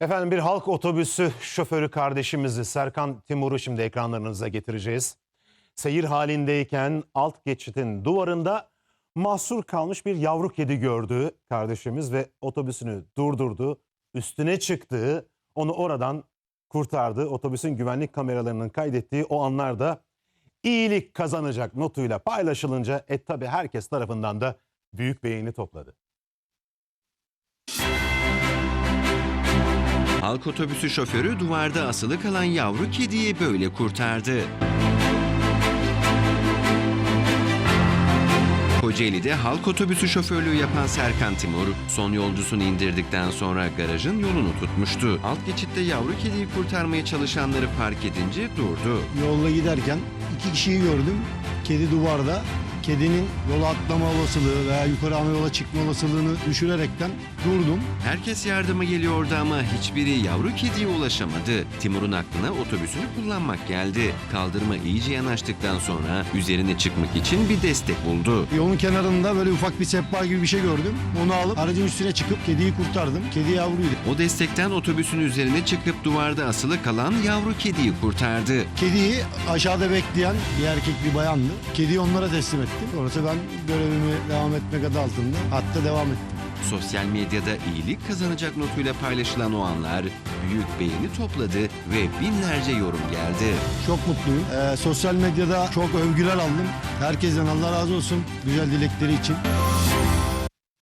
Efendim bir halk otobüsü şoförü kardeşimizi Serkan Timur'u şimdi ekranlarınıza getireceğiz. Seyir halindeyken alt geçitin duvarında mahsur kalmış bir yavru kedi gördü kardeşimiz ve otobüsünü durdurdu. Üstüne çıktı, onu oradan kurtardı. Otobüsün güvenlik kameralarının kaydettiği o anlarda iyilik kazanacak notuyla paylaşılınca e tabi herkes tarafından da büyük beğeni topladı. Halk otobüsü şoförü duvarda asılı kalan yavru kediyi böyle kurtardı. Kocaeli'de halk otobüsü şoförlüğü yapan Serkan Timur, son yolcusunu indirdikten sonra garajın yolunu tutmuştu. Alt geçitte yavru kediyi kurtarmaya çalışanları fark edince durdu. Yolda giderken iki kişiyi gördüm. Kedi duvarda. Kedinin yola atlama olasılığı veya yukarı ana yola çıkma olasılığını düşürerekten durdum. Herkes yardıma geliyordu ama hiçbiri yavru kediye ulaşamadı. Timur'un aklına otobüsünü kullanmak geldi. Kaldırıma iyice yanaştıktan sonra üzerine çıkmak için bir destek buldu. Yolun kenarında böyle ufak bir sehpa gibi bir şey gördüm. Onu alıp aracın üstüne çıkıp kediyi kurtardım. Kedi yavruydu. O destekten otobüsün üzerine çıkıp duvarda asılı kalan yavru kediyi kurtardı. Kediyi aşağıda bekleyen bir erkek bir bayandı. Kediyi onlara teslim ettim. Sonrası ben görevimi devam etmek adı altında hatta devam ettim. Sosyal medyada iyilik kazanacak notuyla paylaşılan o anlar büyük beğeni topladı ve binlerce yorum geldi. Çok mutluyum. Ee, sosyal medyada çok övgüler aldım. Herkesten Allah razı olsun güzel dilekleri için.